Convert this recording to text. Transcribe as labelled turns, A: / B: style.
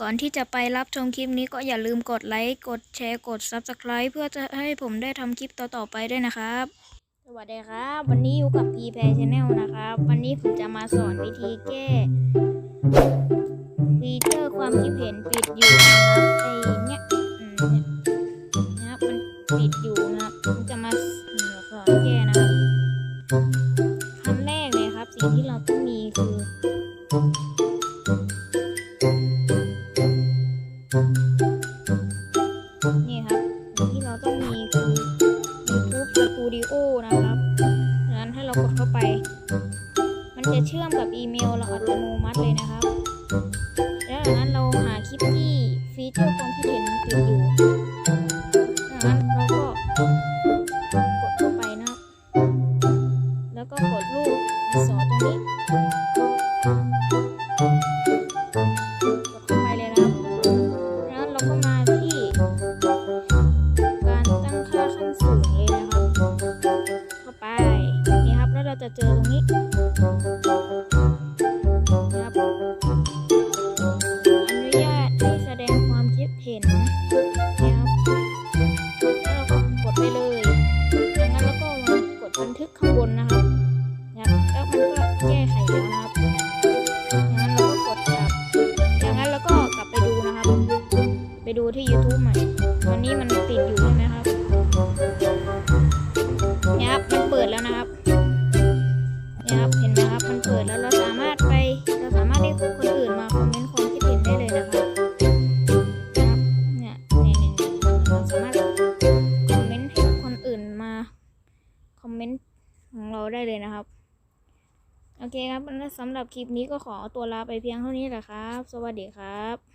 A: ก่อนที่จะไปรับชมคลิปนี้ก็อย่าลืมกดไลค์ กดแชร์ กด Subscribe เพื่อจะให้ผมได้ทำคลิปต่อๆไปด้วยนะครับ สวัสดีครับ วันนี้อยู่กับ p p a Channel นะครับ วันนี้ผมจะมาสอนวิธีแก้ฟีเจอร์ความคิดเห็นปิดอยู่นะครับไอเนี้ยอืมเนี่ยนะครับมันปิดอยู่นะครับผมจะมาสอนแก้นะครับขั้นแรกเลยครับ สิ่งที่เราต้องมีคือ นี่ครับที่เราต้องมีคือ YouTube Studio นะครับดังนั้นถ้เรากดเข้าไป มันจะเชื่อมกับอีเมลเราอัตโนมัติเลยนะครับ แล้วจากนั้นเราหาคลิปที่ฟีเจอร์ความคิดเห็นมันติดอยู่จากนั้นเราก็กดเข้าไปนะครับแล้วก็กดรูปอักษรตรงนี้ เราจะเจอตรงนี้นะครับอนุญาตให้แสดงความคิดเห็นนี่ครับแล้วเราก็กดไปเลยจากนั้นเราก็มากดบันทึกข้างบนนะครับนะครับแล้วมันก็แก้ไขแล้วนะครับจากนั้นเราก็กดกลับจากนั้นเราก็กลับไปดูนะครับ ไปดูที่ YouTube ใหม่ตอนนี้มันติดอยู่ใช่ไหมครับเนี่ยครับมันเปิดแล้วนะครับ ของเราได้เลยนะครับ โอเคครับสำหรับคลิปนี้ก็ขอตัวลาไปเพียงเท่านี้แหละครับ สวัสดีครับ